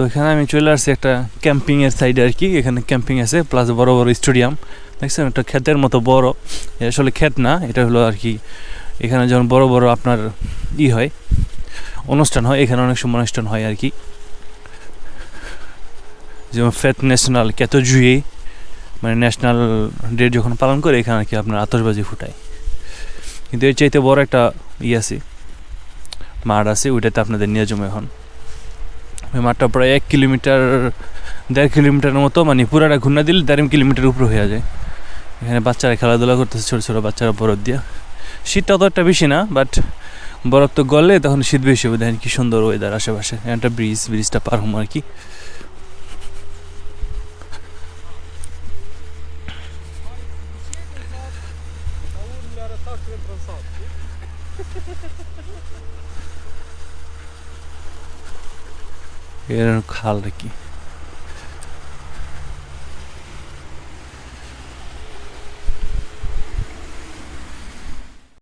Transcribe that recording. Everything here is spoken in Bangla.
তো এখানে আমি চলে আসছি একটা ক্যাম্পিংয়ের সাইডে আর কি। এখানে ক্যাম্পিং আছে প্লাস বড় বড় স্টেডিয়াম দেখছেন? একটা ক্ষেতের মতো বড়। আসলে ক্ষেত না, এটা হলো আর কি, এখানে যখন বড় বড় আপনার ই হয়, অনুষ্ঠান হয়, এখানে অনেক সময় অনুষ্ঠান হয় আর কি। যেমন ফেত ন্যাশনাল কেত জুয়ে মানে ন্যাশনাল ডে যখন পালন করে, এখানে আর কি আপনার আতশবাজি ফুটায়। কিন্তু এর চাইতে বড় একটা ই আছে, মাঠ আছে, ওইটাতে আপনাদের নিয়ে জমে এখন। ওই মাঠটা প্রায় এক কিলোমিটার, দেড় কিলোমিটারের মতো মানে পুরাটা ঘুরনা দিলে দেড় কিলোমিটার উপরে হয়ে যায়। এখানে বাচ্চারা খেলাধুলা করতেছে, ছোটো ছোটো বাচ্চারা বরফ দিয়া। শীতটা তো একটা বেশি না বাট বরফ তো গলে, তখন শীত বেশি হবে। দেখেন কি সুন্দর ওয়েদার আশেপাশে। একটা ব্রিজ ব্রিজটা পার হম আর কি। এর খাল আর কি